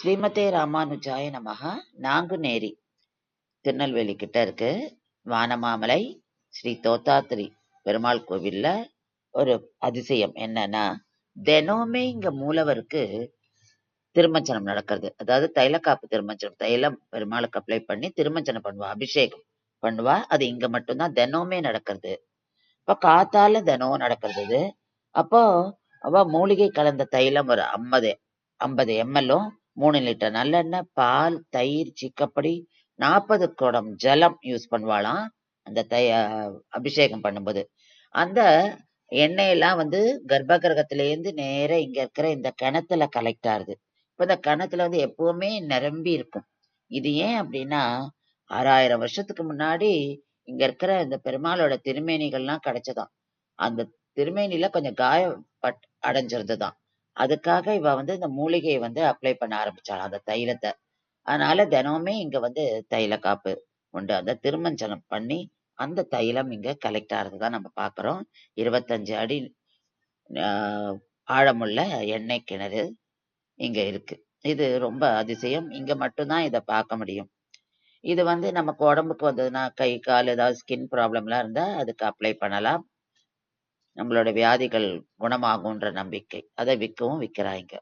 ஸ்ரீமதே ராமானுஜாய நமக நாங்குநேரி. திருநெல்வேலி கிட்ட இருக்கு. வானமாமலை ஸ்ரீ தோத்தாத்திரி பெருமாள் கோவில்ல ஒரு அதிசயம் என்னன்னா தினமுமே இங்க மூலவருக்கு திருமஞ்சனம் நடக்கிறது. அதாவது தைலக்காப்பு திருமஞ்சனம் தைலம் பெருமாளுக்கு அப்ளை பண்ணி திருமஞ்சனம் பண்ணுவா அபிஷேகம் பண்ணுவா. அது இங்க மட்டும்தான் தினமுமே நடக்கிறது. இப்ப காத்தால தினமும் நடக்கிறது அப்போ அவ மூலிகை கலந்த தைலம் ஒரு ஐம்பது ஐம்பது எம்எல்லும் மூணு லிட்டர் நல்லெண்ணெய் பால் தயிர் சிக்கப்படி நாற்பது குடம் ஜலம் யூஸ் பண்ணுவாளாம். அந்த தய அபிஷேகம் பண்ணும்போது. அந்த எண்ணெயெல்லாம் வந்து கர்ப்ப கிரகத்திலேருந்து நேரா இங்க இருக்கிற இந்த கிணத்துல கலெக்ட் ஆகுது. இப்ப இந்த கிணத்துல வந்து எப்பவுமே நிரம்பி இருக்கும். இது ஏன் அப்படின்னா ஆறாயிரம் வருஷத்துக்கு முன்னாடி இங்க இருக்கிற இந்த பெருமாளோட திருமேனிகள்லாம் கிடைச்சதாம். அந்த திருமேனில கொஞ்சம் காயப்பட் அடைஞ்சிருந்துதான் அதுக்காக இவ வந்து இந்த மூலிகையை வந்து அப்ளை பண்ண ஆரம்பிச்சாளாம் அந்த தைலத்தை. அதனால தினமுமே இங்க வந்து தைல காப்பு உண்டு. அந்த திருமஞ்சனம் பண்ணி அந்த தைலம் இங்க கலெக்ட் ஆகிறதுதான் நம்ம பார்க்குறோம் இருபத்தஞ்சு அடி ஆழமுள்ள எண்ணெய் கிணறு இங்க இருக்கு. இது ரொம்ப அதிசயம். இங்க மட்டும்தான் இதை பார்க்க முடியும். இது வந்து நமக்கு உடம்புக்கு வந்ததுன்னா கை கால் ஏதாவது ஸ்கின் ப்ராப்ளம்லாம் இருந்தா அதுக்கு அப்ளை பண்ணலாம். நம்மளோட வியாதிகள் குணமாகுன்ற நம்பிக்கை. அதை விற்கவும் விற்கிறாங்க